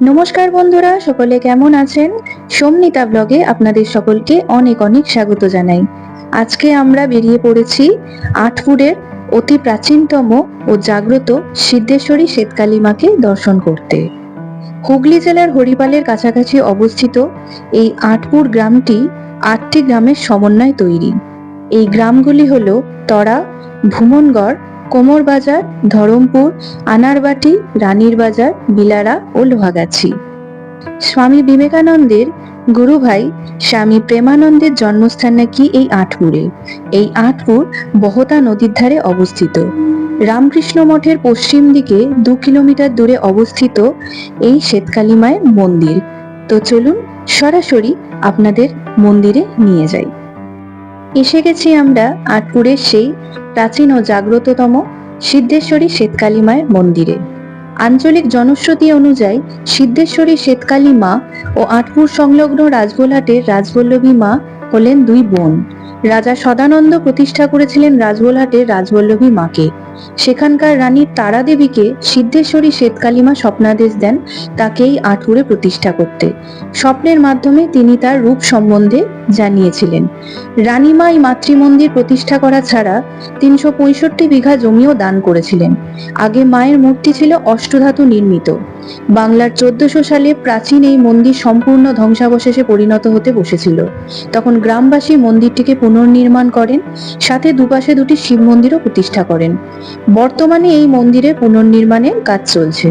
নমস্কার বন্ধুরা, সকলে কেমন আছেন? সোমনিতা ব্লগে আপনাদের সকলকে অনেক অনেক স্বাগত জানাই। আজকে আমরা বেরিয়ে পড়েছি আটপুরের অতি প্রাচীনতম ও জাগ্রত সিদ্ধেশ্বরী শ্বেতকালী মাকে দর্শন করতে। হুগলি জেলার হরিপালের কাছাকাছি অবস্থিত এই আটপুর গ্রামটি আটটি গ্রামের সমন্বয় তৈরি। এই গ্রামগুলি হল তরা, ভুমনগড় কোমরবাজার ধরমপুর, আনারবাটি, রানীর বাজার, বিলারা ও লোহাগাছি। স্বামী বিবেকানন্দের গুরু ভাই স্বামী প্রেমানন্দের জন্মস্থান নাকি এই আটপুরে। এই আটপুর বহতা নদীর ধারে অবস্থিত। রামকৃষ্ণ মঠের পশ্চিম দিকে দু কিলোমিটার দূরে অবস্থিত এই শ্বেতকালী মায়ের মন্দির। তো চলুন সরাসরি আপনাদের মন্দিরে নিয়ে যাই। এসে গেছি আমরা আটপুরের সেই প্রাচীন ও জাগ্রততম সিদ্ধেশ্বরী শ্বেতকালী মায়ের মন্দিরে। আঞ্চলিক জনশ্রুতি অনুযায়ী সিদ্ধেশ্বরী শ্বেতকালী মা ও আটপুর সংলগ্ন রাজগোলাটের রাজবল্লভী মা হলেন দুই বোন। রাজা সদানন্দ প্রতিষ্ঠা করেছিলেন রাজবলহাটের রাজবল্লভী মাকে। সেখানকার রানী তারা দেবীকে সিদ্ধেশ্বরী শ্বেতকালী মা স্বপ্নাদেশ দেন তাকেই আটপুরে প্রতিষ্ঠা করতে। স্বপ্নের মাধ্যমে তিনি তার রূপ সম্বন্ধে জানিয়েছিলেন। রানীমা এই মাতৃমন্দির প্রতিষ্ঠা করা ছাড়া তিনশো পঁয়ষট্টি বিঘা জমিও দান করেছিলেন। আগে মায়ের মূর্তি ছিল অষ্টধাতু নির্মিত। বাংলার চোদ্দশো সালে প্রাচীন এই মন্দির সম্পূর্ণ ধ্বংসাবশেষে পরিণত হতে বসেছিল। তখন গ্রামবাসী মন্দিরটিকে পুনর্নির্মাণ করেন, সাথে দুপাশে দুটি শিব মন্দিরও প্রতিষ্ঠা করেন। বর্তমানে এই মন্দিরে পুনর্নির্মাণের কাজ চলছে।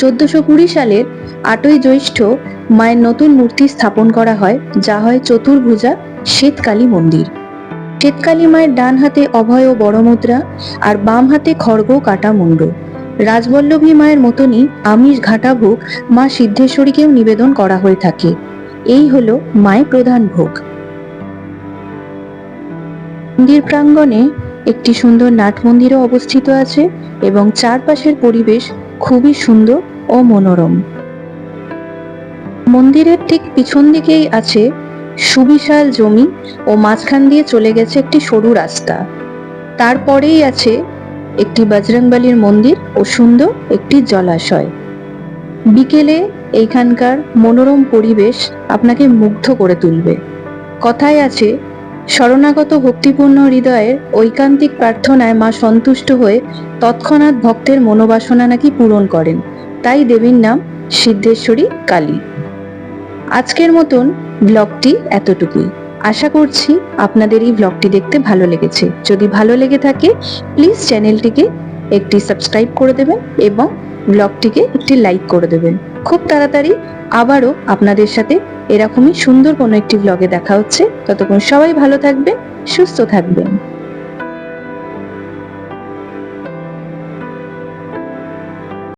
চোদ্দশো কুড়ি সালের আটই জ্যৈষ্ঠ মায়ের নতুন মূর্তি স্থাপন করা হয়, যা হয় চতুর্ভুজা শ্বেতকালী মন্দির। শ্বেতকালী মায়ের ডান হাতে অভয় ও বড় মুদ্রা আর বাম হাতে খড়গ কাটা মুন্ড। রাজবল্লভী মায়ের মতনই আমিষ ঘাটা ভোগ মা সিদ্ধেশ্বরীকেও নিবেদন করা হয়ে থাকে। এই হলো মায়ের প্রধান ভোগ। মন্দির প্রাঙ্গণে একটি সুন্দর নাট মন্দিরও অবস্থিত আছে এবং চারপাশের পরিবেশ খুবই সুন্দর ও মনোরম। মন্দিরের ঠিক পিছন দিকেই আছে সুবিশাল জমি ও মাঝখান দিয়ে চলে গেছে একটি সরু রাস্তা। তারপরেই আছে একটি বজরংবলির মন্দির ও সুন্দর একটি জলাশয়। বিকেলে এইখানকার মনোরম পরিবেশ আপনাকে মুগ্ধ করে তুলবে। কথায় আছে শরণাগত ভক্তিপূর্ণ হৃদয়ের ঐকান্তিক প্রার্থনায় মা সন্তুষ্ট হয়ে তৎক্ষণাৎ ভক্তের মনোবাসনা নাকি পূরণ করেন। তাই দেবীর নাম সিদ্ধেশ্বরী কালী। আজকের মতন ব্লগটি এতটুকুই। আশা করছি আপনাদের এই ব্লগটি দেখতে ভালো লেগেছে। যদি ভালো লেগে থাকে, প্লিজ চ্যানেলটিকে একটি সাবস্ক্রাইব করে দেবেন এবং ব্লগটিকে একটি লাইক করে দেবেন। খুব তাড়াতাড়ি আবারও আপনাদের সাথে এরকমই সুন্দর কোনো একটি ব্লগে দেখা হচ্ছে। ততক্ষণ সবাই ভালো থাকবেন, সুস্থ থাকবেন।